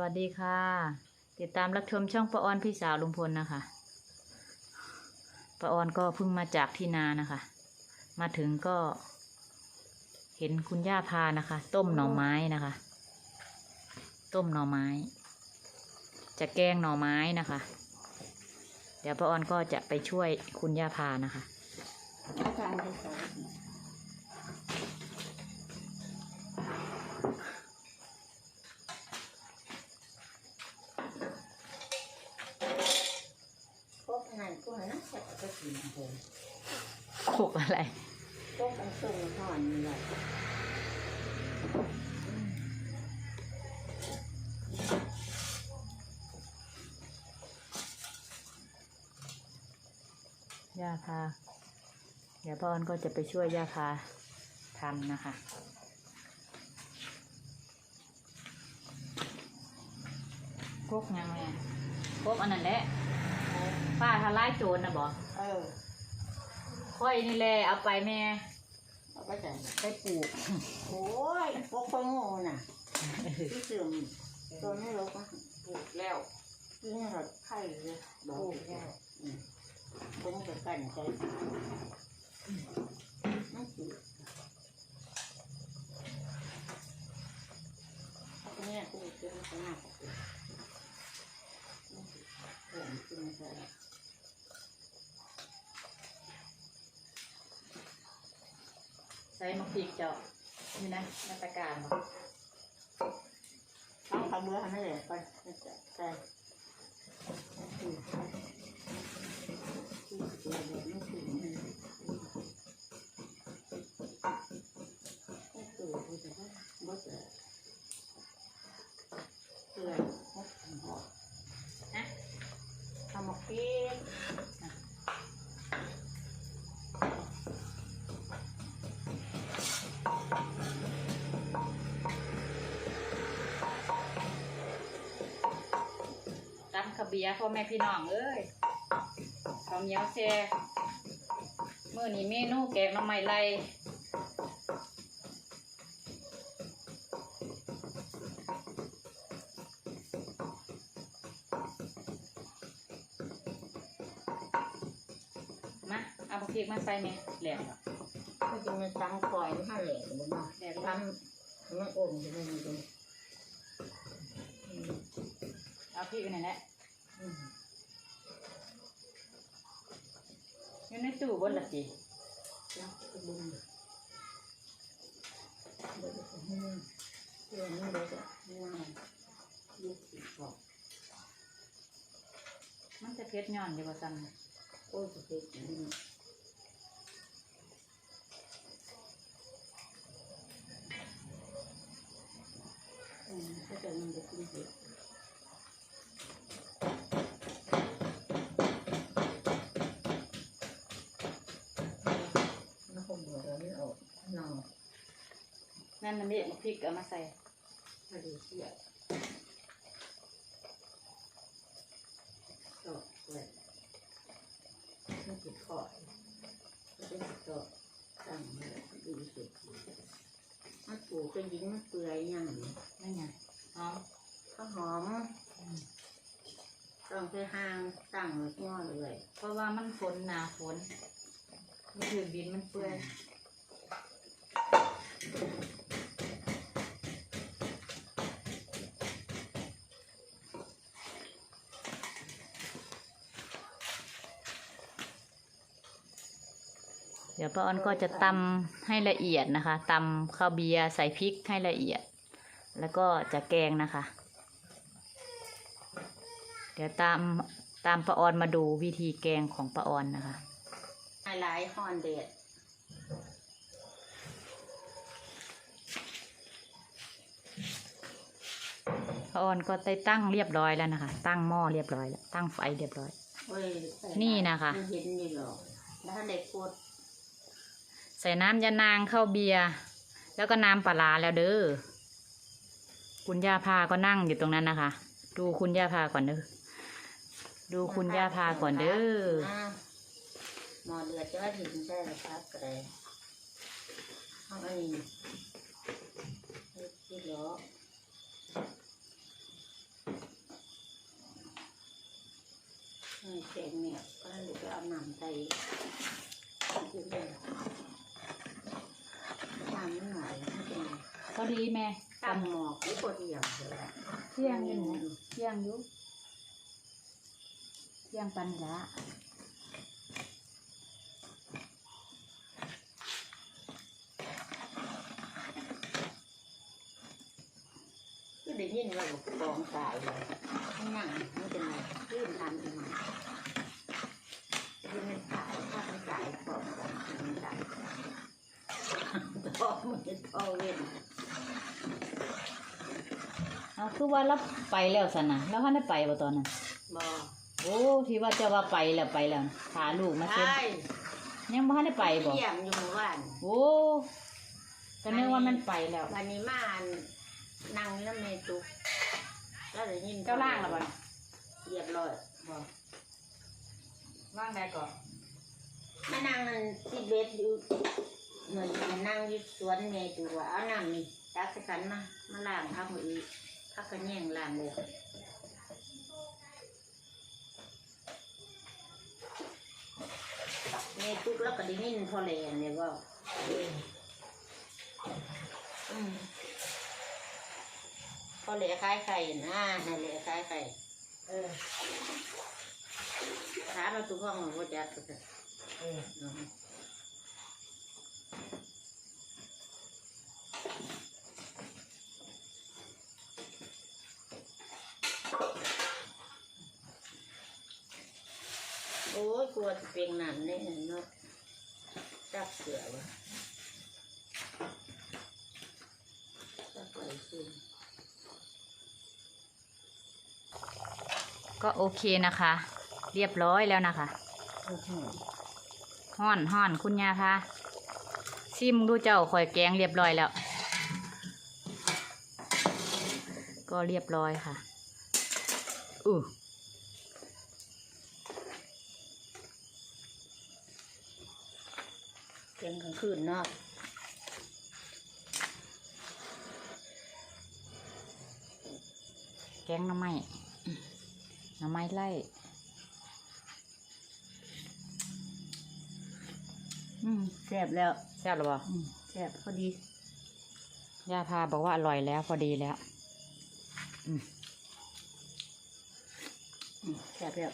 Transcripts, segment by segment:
วัสดีค่ะ ติดตามรับชมช่องประออนพี่สาวลุงพลนะคะประออนก็เพิ่งมาจากที่นานะคะ มาถึงก็ เห็นคุณย่าพานะคะ ต้มหน่อไม้นะคะ ต้มหน่อไม้ จะแกงหน่อไม้นะคะ เดี๋ยวประออนก็จะไปช่วยคุณย่าพานะคะ นั้นจะไปกินเลยปลูกอะไร พวกมันส่งทอนนี่แหละย่าพา เดี๋ยวป้าออนก็จะไปช่วยย่าพาทำนะคะ พวกยังไงพวกอันนั้นแหละ ป้าทลายโจรนะบอกเออค่อยนี่แหละเอาไปแม่เอาไปใส่ไปปลูก โอ้ยพวกคนโง่น่ะที่เสื่อมตัวไม่รู้ว่าปลูกแล้วที่นี่เราไข่เลยบอกแล้วอืมผมจะกันใจไม่ติดเนี่ยกูจะไม่ขนาดนี้ผมกินไป ใช้มะพริกเจาะนี่นะนาตาการเอกต้องทำเมื่อให้เหลยไป ขาวเบียร์พ่อแม่พี่น้องเอ้ยข้าวเหนียวแช่เมื่อนี้เมนูแกงหน้ำไม้ไล่มาเอาพริกมาใส่แม่แหลมก็จะมาตั้งคอยให้เหลวเลยเนาะแหลมทำให้มันอมจะไม่มีตรงเอาพริกไปไหนแหละ อืมอยู่ในตู้บนละสิแล้วก็บุ้มเดี๋ยวจะให้มันเดี๋ยวนี้เดี๋ยวจะง่ายยี่สิบกว่ามันจะเผ็ดย่อนอยู่ว่าซ้ำน่ะโอ้ยจะเป็นอย่างนี้อืมถ้าจะมันจะกินเผ็ดมั นั่นน่ะนี่พริกเอามาใส่พอดีเสียตอกเลยไม่ติดคอไม่เป็นตอกตั้งเลยดีสุดมันปูกเป็นยิงมันเปื่อยยังนั่นไงหอมข้าวหอมต้องไปห่างตั้งไว้ง้อเลย เพราะว่ามันฝนหนาฝนมันถือดินมันเปื่อย เดี๋ยวป้าออนก็จะตำให้ละเอียดนะคะตำข้าวเบียร์ใส่พริกให้ละเอียด แล้วก็จะแกงนะคะ เดี๋ยวตามตามป้าออนมาดูวิธีแกงของป้าออนนะคะไฮไลท์ฮอนเดดป้าออนก็ได้ตั้งเรียบร้อยแล้วนะคะ ตั้งหม้อเรียบร้อยแล้วตั้งไฟเรียบร้อยเว้ยใส่นี่นะคะไม่เห็นนี่หรอกแล้วถ้าเด็กกด ใส่น้ำยานางเข้าเบียร์แล้วก็น้ำปลาแล้วเด้อคุณย่าพาก็นั่งอยู่ตรงนั้นนะคะ ดูคุณย่าพาก่อนเด้อดูคุณย่าพาก่อนเด้อหมอเลือดจะว่าถึงใช่หรือครับกระไรเอาอันนี้ที่ล้อเสีงเนี่ยก็หรือไปเอาหนามไต พอดีแม่ตำหมอกหรือปวดเหี่ยวเลยเที่ยงอยู่นะเที่ยงอยู่เที่ยงปันละก็ได้ยินว่าบอกกองตายเลยไม่นั่งไม่เป็นไรยื่นทำอีกมายื่นไม่ตายถ้าไม่ตายกองกันไม่ตายต่อมือต่อเว้น เอาคือว่าเราไปแล้วสันนะแล้วเขาได้ไปบ่ตอนนั้นบอโอ้ที่ว่าจะว่าไปแล้วไปแล้วพาลูกมาเช็ดใช่ยังบ่ทันได้ไปบ่เยี่ยมอยู่เมื่อวานโอ้ก็นึกว่ามันไปแล้ววันนี้มานั่งแล้วเมตุกแล้วได้ยินเจ้าล่างแล้วบ่เรียบร้อยบ่ว่างได้ก่อนมานั่งมันที่เบสอยู่เหมือนมานั่งอยู่สวนเมตุกว่าเอาน้ำนี่ตักใส่กันมามาล้างพักมืออีก พักกระแยงล้างเลยเมตุกแล้วก็ได้ยินพอเลยเนี่ยว่าอืมพอเหลือคล้ายไข่นะนั่นเหลือคล้ายไข่เออถามเราทุกห้องว่าจะก็จะเออ โอ้ยกลัวจะเป็นหนันได้เนาะจับเสือวะจับไปสิก็โอเคนะคะ เรียบร้อยแล้วนะคะโอ้โหห่อนห่อนคุณยาพาซิมดูเจ้าข่อยแกงเรียบร้อยแล้ว ก็เรียบร้อยค่ะอู้ เที่ยงกลางคืนเนาะแกงหน้ำไม้หน้ำไม้ไล่อืมแซ่บแล้วแซ่บหรือเปล่าอืมแซ่บพอดีย่าพาบอกว่าอร่อยแล้วพอดีแล้วอืมแซ่บแล้ว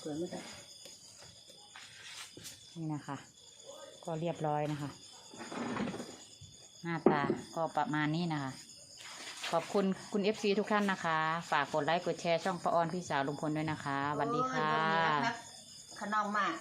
สวยไหมจ๊ะนี่นะคะ ก็เรียบร้อยนะคะ หน้าตาก็ประมาณนี้นะคะ ขอบคุณคุณ FC ทุกท่านนะคะ ฝากกดไลค์กดแชร์ช่องประออนพี่สาวลุงพลด้วยนะคะสวัสดีค่ะ โอ้ยวันนี้รักขนมมาก